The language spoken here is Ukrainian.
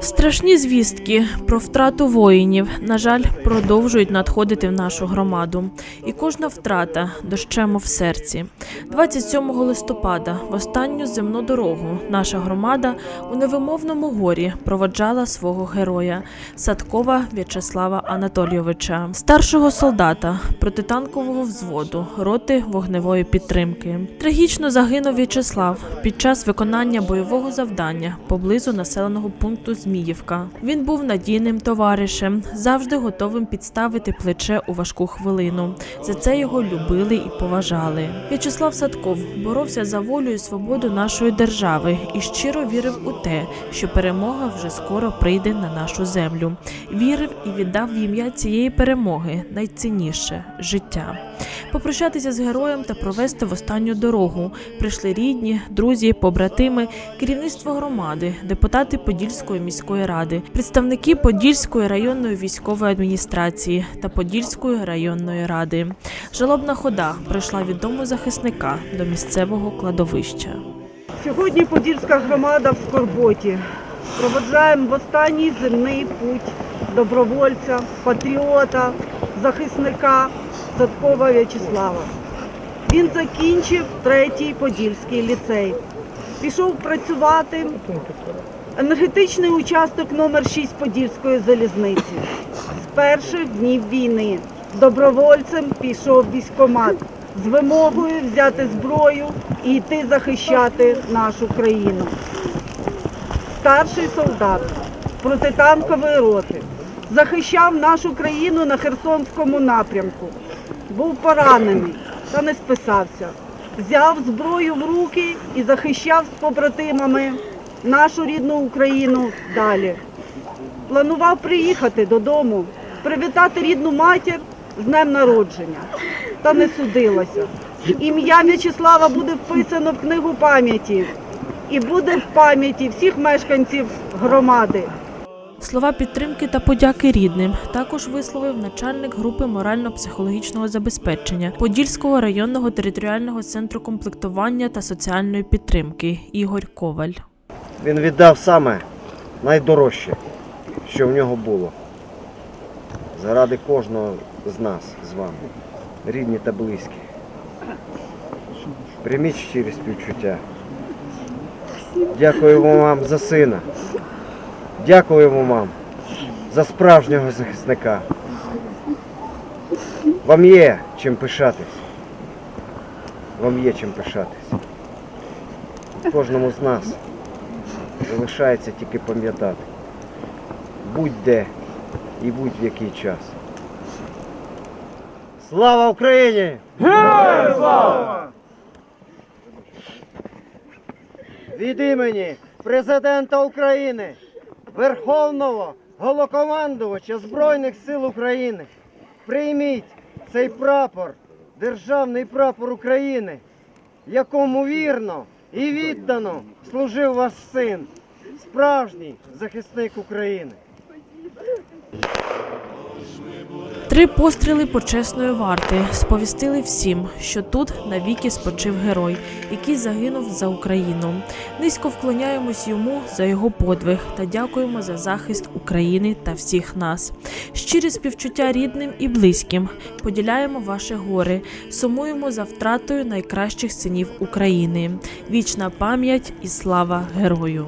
Страшні звістки про втрату воїнів, на жаль, продовжують надходити в нашу громаду. І кожна втрата дощемо в серці. 27 листопада, в останню земну дорогу, наша громада у невимовному горі проводжала свого героя Садкова В'ячеслава Анатолійовича, старшого солдата протитанкового взводу роти вогневої підтримки. Трагічно загинув В'ячеслав під час виконання бойового завдання поблизу населеного пункту Зміївка. Він був надійним товаришем, завжди готовим підставити плече у важку хвилину. За це його любили і поважали. В'ячеслав Садков боровся за волю і свободу нашої держави і щиро вірив у те, що перемога вже скоро прийде на нашу землю. Вірив і віддав в ім'я цієї перемоги найцінніше життя. Попрощатися з героєм та провести в останню дорогу прийшли рідні, друзі, побратими, керівництво громади, депутати Подільської міської ради, представники Подільської районної військової адміністрації та Подільської районної ради. Жалобна хода прийшла від дому захисника до місцевого кладовища. Сьогодні Подільська громада в Скорботі. Проводжаємо в останній земний путь добровольця, патріота, захисника Садкова В'ячеслава. Він закінчив третій Подільський ліцей. Пішов працювати енергетичний участок номер 6 Подільської залізниці. З перших днів війни добровольцем пішов в військкомат з вимогою взяти зброю і йти захищати нашу країну. Старший солдат протитанкової роти захищав нашу країну на Херсонському напрямку. Був поранений та не списався. Взяв зброю в руки і захищав з побратимами нашу рідну Україну далі. Планував приїхати додому, привітати рідну матір з днем народження. Та не судилося. Ім'я В'ячеслава буде вписано в книгу пам'яті і буде в пам'яті всіх мешканців громади. Слова підтримки та подяки рідним також висловив начальник групи морально-психологічного забезпечення Подільського районного територіального центру комплектування та соціальної підтримки Ігор Коваль. Він віддав саме найдорожче, що в нього було. Заради кожного з нас з вами, рідні та близькі. Прийміть щирі співчуття. Дякуємо вам за сина. Дякуємо вам за справжнього захисника. Вам є чим пишатись. Вам є чим пишатись. Кожному з нас залишається тільки пам'ятати. Будь-де і будь-в який час. Слава Україні! Героям слава! Від імені Президента України, Верховного Голокомандувача Збройних сил України прийміть цей прапор, державний прапор України, якому вірно і віддано служив ваш син, справжній захисник України. Три постріли почесної варти сповістили всім, що тут навіки спочив герой, який загинув за Україну. Низько вклоняємось йому за його подвиг та дякуємо за захист України та всіх нас. Щирі співчуття рідним і близьким. Поділяємо ваше горе, сумуємо за втратою найкращих синів України. Вічна пам'ять і слава герою.